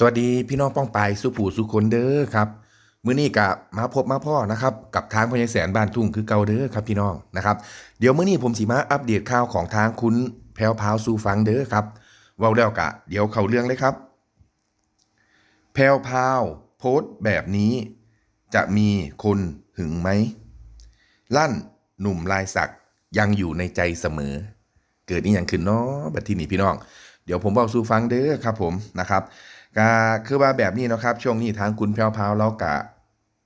สวัสดีพี่น้องป้องปายสุผู้สุคนเด้อครับมื้อนี้กับมาพบมาพ่อนะครับกับทางพญาแสนบ้านทุ่งคือเก่าเด้อครับพี่น้องนะครับเดี๋ยวมื้อนี้ผมสิมาอัปเดตข่าวของทางคุณแพรวพาวสู่ฟังเด้อครับเว้าแล้วกะ เดี๋ยวเข้าเรื่องเลยครับ แพรวพาวโพสต์แบบนี้ จะมีคนหึงไหมลั่นหนุ่มลายสักยังอยู่ในใจเสมอ เกิดนี่ยังขึ้นเนาะบัดที่นี่พี่น้อง เดี๋ยวผมบอกสู่ฟังเด้อครับผมนะครับ ก็คือว่าแบบนี้นะครับช่วงนี้ทางคุณแพรวพาวเรากะ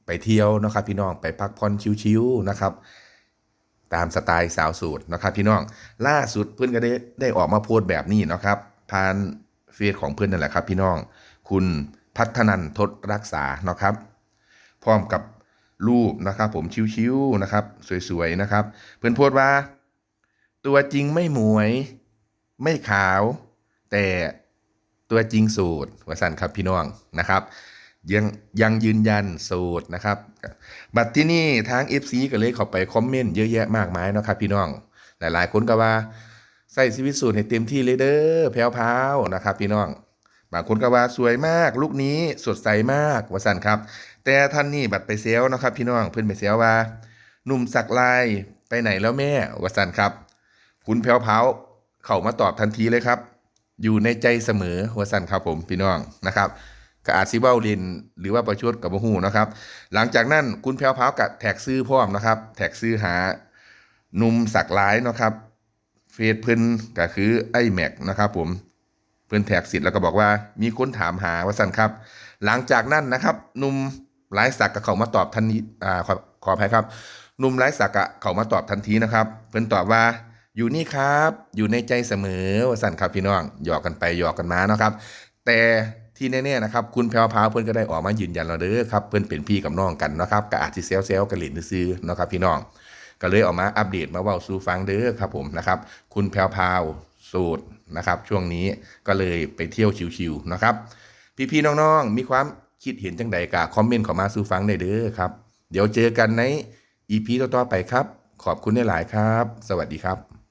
ไปเที่ยวนะครับพี่น้องไปพักผ่อนชิวๆนะครับ ตามสไตล์สาวสูตรนะครับ พี่น้องล่าสุดเพื่อนก็ได้ได้ออกมาโพสต์แบบนี้นะครับผ่านเฟซของเพื่อนนั่นแหละครับ พี่น้องคุณพัฒนันทศรักษานะครับ พร้อมกับรูปนะครับ ผมชิวๆนะครับ สวยๆนะครับ เพื่อนโพสต์ว่า ตัวจริงไม่หมวย ไม่ขาว แต่ ตัวจริงสูตรวสันครับพี่น้องนะครับยังยังยืนยันสูตรนะครับ บัดที่นี่ทาง FC ก็เลยเข้าไปคอมเมนต์เยอะแยะมากมายนะครับพี่น้อง หลายๆคนก็ว่าใส่ชีวิตสูตรให้เต็มที่เลยเด้อแพรวๆนะครับ พี่น้อง บางคนก็ว่าสวยมากลูกนี้สดใสมากวสันครับ แต่ท่านนี่บัดไปเซลนะครับ พี่น้องเพื่อนไปเซลว่าหนุ่มสักลายไปไหนแล้วแม่วสันครับ คุณแพรวพาวเข้ามาตอบทันทีเลยครับ อยู่ในใจเสมอวสันครับผมพี่น้องนะครับก็อาจซิเบ้าลินหรือว่าประชดกับบ่ฮู้นะครับ หลังจากนั้นคุณแพรวพาวกับแท็กซื้อพร้อมนะครับ แท็กซื้อหาหนุ่มสักลายนะครับเฟซเพิ่นก็คือไอ้แม็กนะครับผมเพิ่นแท็กสิทธิ์แล้วก็บอกว่ามีคนถามหาว่าสั่นครับ หลังจากนั้นนะครับหนุ่มไลฟ์สักกับเขามาตอบทันทีอ่าขอขออภัยครับหนุ่มไลฟ์สักกะเขามาตอบทันทีนะครับ เพิ่นตอบว่า อยู่นี่ครับ อยู่ในใจเสมอวสั่นครับพี่น้องหยอกกันไปหยอกกันมาเนาะครับ แต่ที่แน่ๆนะครับคุณแพรวพาวเพื่อนก็ได้ออกมายืนยันแล้วเด้อครับเพื่อนเป็นพี่กับน้องกันนะครับก็อาจจะเซลเซลกันหลินซื้อเนาะครับพี่น้อง ก็เลยออกมาอัปเดตมาว่าสู่ฟังเด้อครับผมนะครับ คุณแพรวพาวสูตรนะครับ ช่วงนี้ก็เลยไปเที่ยวชิวๆนะครับ พี่ๆน้องๆ มีความคิดเห็นจังใดกะคอมเมนต์เข้ามาสู่ฟังได้เด้อครับ เดี๋ยวเจอกันในอีพีต่อๆไปครับ ขอบคุณหลายครับ สวัสดีครับ